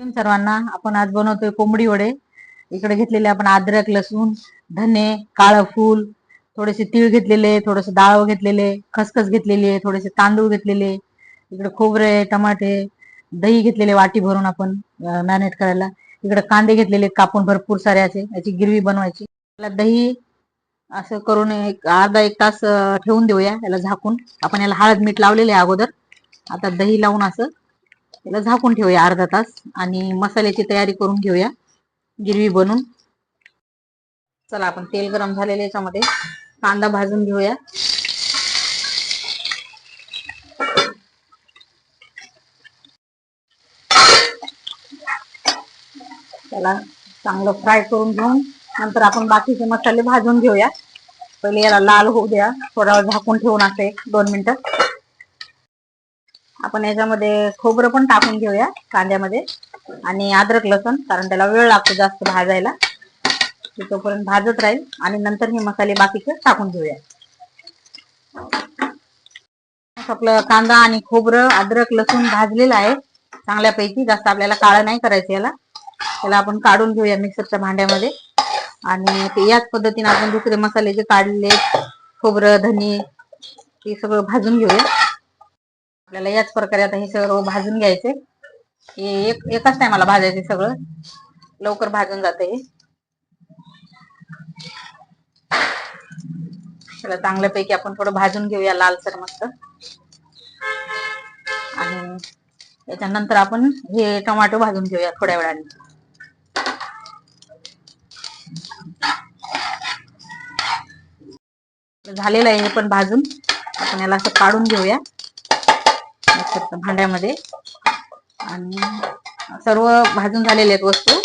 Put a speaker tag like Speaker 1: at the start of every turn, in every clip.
Speaker 1: सर्वांना. आपण आज बनवतोय कोंबडी वडे. इकडे घेतलेले आपण अद्रक लसूण धने काळं फूल थोडेसे तीळ घेतलेले थोडस डाळ घेतलेले खसखस घेतलेली आहे थोडेसे तांदूळ घेतलेले इकडे खोबरे टमाटे दही घेतलेले वाटी भरून आपण मॅरिनेट करायला. इकडे कांदे घेतलेले कापून भरपूर सारे असे याची गिरवी बनवायची. याला दही असं करून एक अर्धा एक तास ठेवून देऊया याला झाकून. आपण याला हळद मीठ लावलेले अगोदर. आता दही लावून असं त्याला झाकून ठेवूया अर्धा तास आणि मसाल्याची तयारी करून घेऊया. गिरवी बनून. चला आपण तेल गरम झालेले याच्यामध्ये. कांदा भाजून घेऊया. त्याला चांगलं फ्राय करून घेऊन नंतर आपण बाकीचे मसाले भाजून घेऊया. पहिले याला लाल होऊ द्या. थोडा झाकून ठेवून असे दोन मिनिटं. आपण याच्यामध्ये खोबरं पण टाकून घेऊया कांद्यामध्ये. आणि अद्रक लसूण कारण त्याला वेळ लागतो जास्त भाजायला. तोपर्यंत भाजत राहील. आणि नंतर हे मसाले बाकीचे टाकून घेऊया. आपलं कांदा आणि खोबरं अद्रक लसूण भाजलेलं आहे चांगल्यापैकी. जास्त आपल्याला काळं नाही करायचं याला. त्याला आपण काढून घेऊया मिक्सरच्या भांड्यामध्ये. आणि ते याच पद्धतीने आपण दुसरे मसाले जे काढले खोबरं धनी ते सगळं भाजून घेऊया. आपल्याला याच प्रकारे आता हे सगळं भाजून घ्यायचे एक एकाच टायमाला भाजायचे सगळं. लवकर भाजून जाते हे. त्याला चांगल्यापैकी आपण थोडं भाजून घेऊया लालसर मस्त. आणि त्याच्यानंतर आपण हे टोमॅटो भाजून घेऊया थोड्या वेळाने. झालेलं आहे हे पण भाजून. आपण याला असं काढून घेऊया. मिक्सरच्या भांड्यामध्ये. आणि सर्व भाजून झालेले आहेत वस्तू.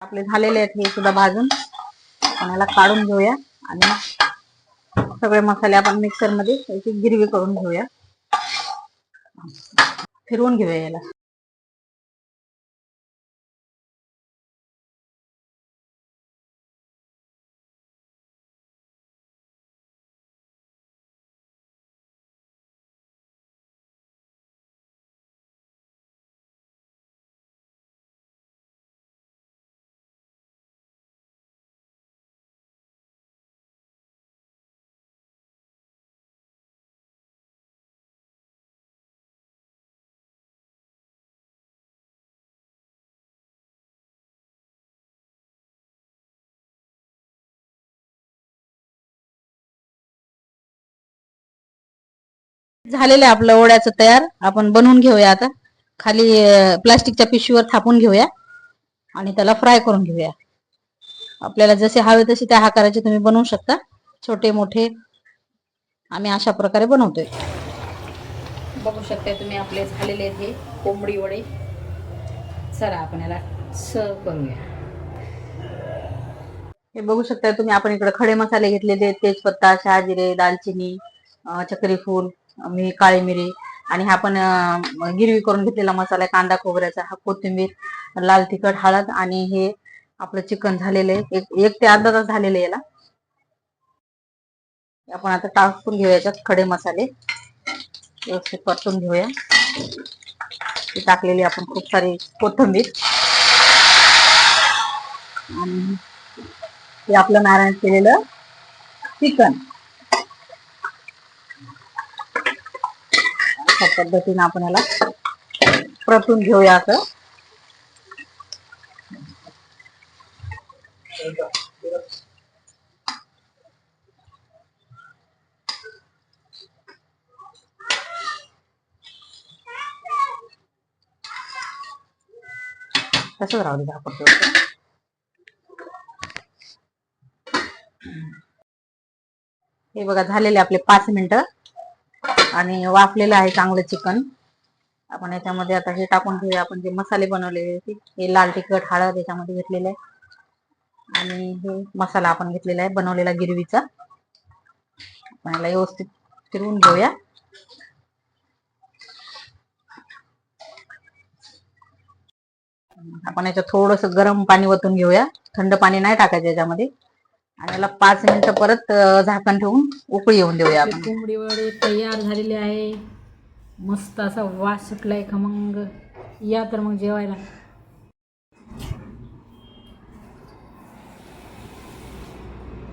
Speaker 1: आपले झालेले आहेत हे सुद्धा भाजून. आपण याला काढून घेऊया. आणि सगळे मसाले आपण मिक्सरमध्ये याची गिरवी करून घेऊया. फिरवून घेऊया याला. झालेलं आहे आपलं ओढ्याचं तयार. आपण बनवून घेऊया आता. खाली प्लास्टिकच्या पिशवीवर थापून घेऊया आणि त्याला फ्राय करून घेऊया. आपल्याला जसे हवे तसे त्या आकाराचे तुम्ही बनवू शकता. छोटे मोठे आम्ही अशा प्रकारे बनवतोय. बघू शकता तुम्ही आपले झालेले हे कोंबडी वडे. चला आपण याला सर्व करूया. हे बघू शकता तुम्ही आपण इकडे खडे मसाले घेतलेले तेजपत्ता शहाजिरे दालचिनी अं, चक्री फूल मी काळी मिरी आणि हा पण गिरवी करून घेतलेला मसाला आहे कांदा खोबऱ्याचा हा कोथिंबीर लाल तिखट हळद आणि हे आपलं चिकन झालेलं आहे. एक एक ते अर्धा तास झालेलं आहे याला. आपण आता टाकून घेऊया याच्यात खडे मसाले. व्यवस्थित परतून घेऊया. ती टाकलेली आपण खूप सारी कोथिंबीर. आणि हे आपलं मॅरिनेट केलेलं चिकन. अशा पद्धतीने आपण याला परतून घेऊया असं. तसंच राहू दे आपण हे बघा झालेले आपले पाच मिनिटं. आणि वाफलेलं आहे चांगलं चिकन. आपण याच्यामध्ये आता हे टाकून घेऊया. आपण जे मसाले बनवलेले ते हे लाल तिखट हळद याच्यामध्ये घेतलेलं आहे. आणि हे मसाला आपण घेतलेला आहे बनवलेला गिरवीचा. आपण याला व्यवस्थित फिरवून घेऊया. आपण याच्यात थोडस गरम पाणी वतून घेऊया. थंड पाणी नाही टाकायचं याच्यामध्ये. आणि याला पाच मिनिटं परत झाकण ठेवून उकळी येऊन देऊया आपण.
Speaker 2: कोंबडी वडे तयार झालेले आहे. मस्त असा वास सुटलाय खमंग. या तर मग जेवायला.